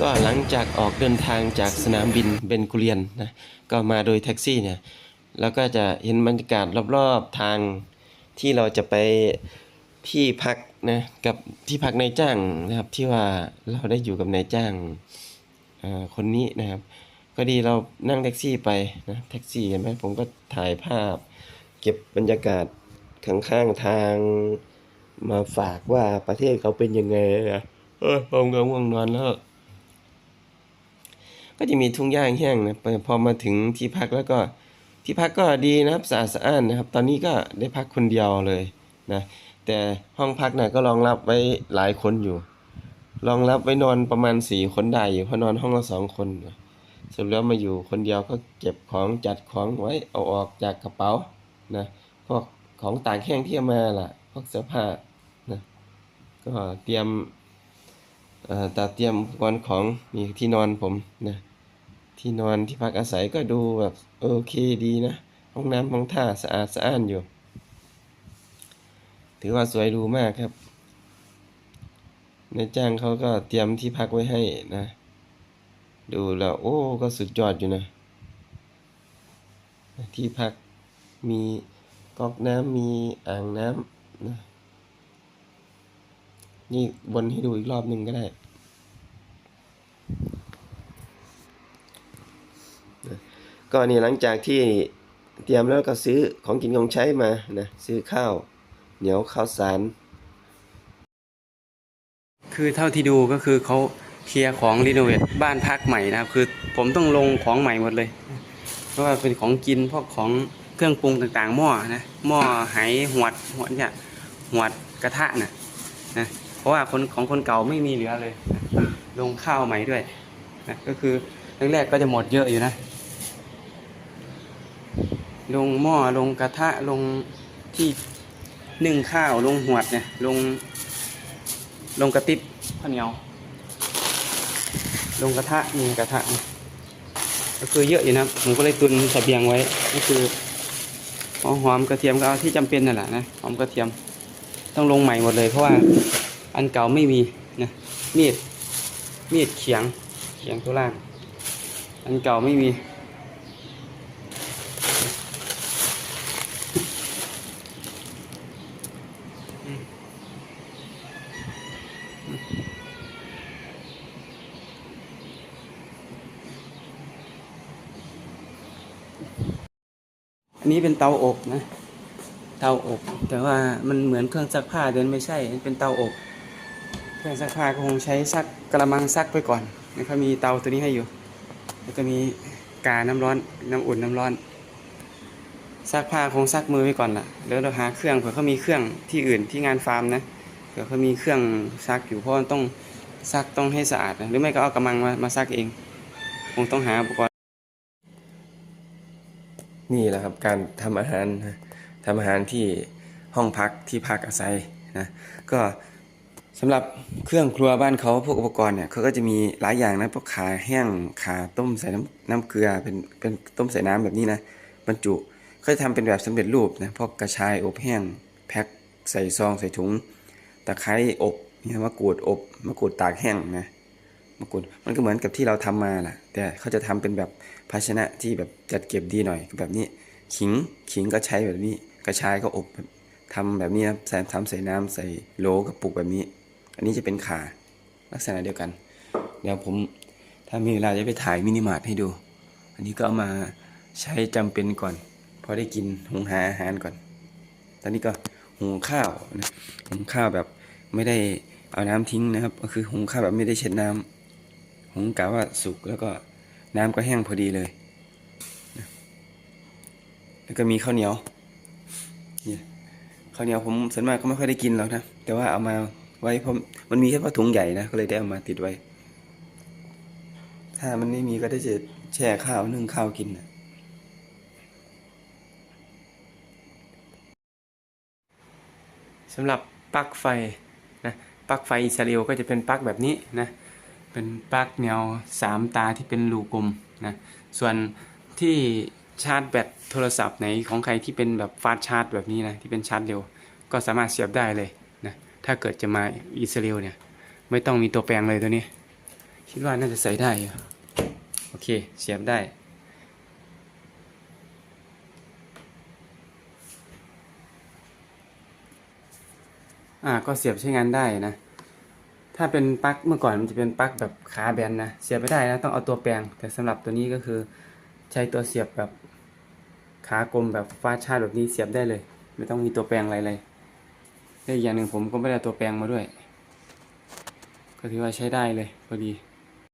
ก็หลังจากออกเดินทางจากสนามบินเบนกุเรียนนะก็มาโดยแท็กซี่เนี่ยแล้วก็จะเห็นบรรยากาศรอบๆทางที่เราจะไปที่พักนะกับที่พักนายจ้างนะครับที่ว่าเราได้อยู่กับนายจ้างคนนี้นะครับก็ดีเรานั่งแท็กซี่ไปนะแท็กซี่เห็นไหมผมก็ถ่ายภาพ เก็บบรรยากาศข้างๆทางมาฝากว่าประเทศเขาเป็นยังไงนะ เออผมก็ง่วงนอนแล้ว ก็จะมีทุ่งหญ้าแห้งนะพอมาถึงที่พักแล้วก็ที่พักก็ดีนะครับสะอาดสะอ้านนะครับ ตอนนี้ก็ได้พักคนเดียวเลยนะแต่ห้องพักน่ะก็รองรับไว้หลายคนอยู่รองรับไว้นอนประมาณสี่คนได้อยู่เพราะนอนห้องละสองคนนะส่วนแล้วมาอยู่คนเดียวก็เก็บของจัดของไว้เอาออกจากกระเป๋านะพวกของต่ากแห้งที่เอามาล่ะพวกเสื้อผ้านะก็เตรียม ตัดเตรียมอุปกรณ์ของมีที่นอนผมนะที่นอนที่พักอาศัยก็ดูแบบโอเคดีนะ ห้องน้ำห้องท่าสะอาดสะอ้านอยู่ ถือว่าสวยหรูมากครับนายจ้างเขาก็เตรียมที่พักไว้ให้นะ ดูแล้วโอ้ก็สุดยอดอยู่นะ ที่พักมีก๊อกน้ำมีอ่างน้ำนะ นี่บนให้ดูอีกรอบหนึ่งก็ได้ก็นี่หลังจากที่เตรียมแล้วก็ซื้อของกินของใช้มานะซื้อข้าว เหนียวข้าวสาร คือเท่าที่ดูก็คือเขาเคลียร์ของรีโนเวทบ้านพักใหม่นะครับ คือผมต้องลงของใหม่หมดเลย เพราะว่าเป็นของกินพวกของเครื่องปรุงต่างๆหม้อนะหม้อไหหวดหวดเนี่ยหวดกระทะนะนะ เพราะว่าคนของคนเก่าไม่มีเหลือเลยลงข้าวใหม่ด้วยนะก็คือแรกๆก็จะหมดเยอะอยู่นะ ลงหม้อลงกระทะลงที่นึ่งข้าวลงหวดเนี่ยลง ลงกระติบข้าวเหนียว ลงกระทะมีกระทะนี่ก็คือเยอะอยู่นะผมก็เลยตุนเสบียงไว้ ก็คือหอมกระเทียมก็เอาที่จำเป็นนั่นแหละนะหอมกระเทียมต้องลงใหม่หมดเลยเพราะว่า อันเก่าไม่มีนะมีดมีดเขียงเขียงตัวล่าง อันเก่าไม่มี อันนี้เป็นเตาอบนะ เตาอบ แต่ว่ามันเหมือนเครื่องซักผ้าเดินไม่ใช่ เป็นเตาอบ เครื่องซักผ้าก็คงใช้ซักกระมังซักไปก่อนนะครับมีเตาตัวนี้ให้อยู่ แล้วก็มีกาน้ำร้อนน้ำอุ่นน้ำร้อนซักผ้าคงซักมือไว้ก่อนล่ะแล้วเราหาเครื่องเผื่อเขามีเครื่องที่อื่นที่งานฟาร์มนะเผื่อเขามีเครื่องซักอยู่เพราะมันต้องซักต้องให้สะอาดนะหรือไม่ก็เอากระมังมามาซักเอง คงต้องหาอุปกรณ์นี่แหละครับการทำอาหารนะทำอาหารที่ห้องพักที่พักอาศัยนะก็ สำหรับเครื่องครัวบ้านเขาพวกอุปกรณ์เนี่ยเขาก็จะมีหลายอย่างนะพวกขาแห้งขาต้มใส่น้ำน้ำเกลือเป็นเป็นต้มใส่น้ำแบบนี้นะบรรจุเขาจะทำเป็นแบบสำเร็จรูปนะพวกกระชายอบแห้งแพ็คใส่ซองใส่ถุงตะไคร้อบเนี่ยมะกรูดอบมะกรูดตากแห้งนะมะกรูดมันก็เหมือนกับที่เราทำมาแหละแต่เขาจะทำเป็นแบบภาชนะที่แบบจัดเก็บดีหน่อยแบบนี้ขิงขิงก็ใช้แบบนี้กระชายก็อบแบบทำแบบนี้นะใส่ทำใส่น้ำใส่โหลกระปุกแบบนี้ อันนี้จะเป็นขาลักษณะเดียวกัน เดี๋ยวผมถ้ามีเวลาจะไปถ่ายมินิมาร์ทให้ดู อันนี้ก็เอามาใช้จำเป็นก่อน พอได้กินหุงหาอาหารก่อน ตอนนี้ก็หุงข้าวนะหุงข้าวแบบไม่ได้เอาน้ำทิ้งนะครับ ก็คือหุงข้าวแบบไม่ได้เช็ดน้ำหุงกะว่าสุกแล้วก็น้ำก็แห้งพอดีเลย แล้วก็มีข้าวเหนียวนี่ข้าวเหนียวผมส่วนมากก็ไม่ค่อยได้กินหรอกนะ แต่ว่าเอามา ไว้เพราะมันมีแค่ผ้าถุงใหญ่นะก็เลยได้เอามาติดไว้ ถ้ามันไม่มีก็ได้จะแช่ข้าวนึ่งข้าวกินนะสำหรับปลั๊กไฟนะปลั๊กไฟอิสราเอลก็จะเป็นปลั๊กแบบนี้นะเป็นปลั๊กแนวสามตาที่เป็นรูกลมนะส่วนที่ชาร์จแบตโทรศัพท์ไหนของใครที่เป็นแบบฟาสชาร์จแบบนี้นะที่เป็นชาร์จเร็ว ก็สามารถเสียบได้เลย ถ้าเกิดจะมาอิสราเอลเนี่ย ไม่ต้องมีตัวแปลงเลยตัวนี้ คิดว่าน่าจะใส่ได้อยู่โอเค เสียบได้ อ่าก็เสียบใช้งานได้นะ ถ้าเป็นปลั๊กเมื่อก่อนมันจะเป็นปลั๊กแบบขาแบนนะ เสียบไม่ได้นะ ต้องเอาตัวแปลง แต่สำหรับตัวนี้ก็คือ ใช้ตัวเสียบแบบขากลมแบบฟ้าชาแบบนี้เสียบได้เลย ไม่ต้องมีตัวแปลงอะไรเลย และอีกอย่างหนึ่งผมก็ไม่ได้ตัวแปลงมาด้วย ก็ถือว่าใช้ได้เลยพอดี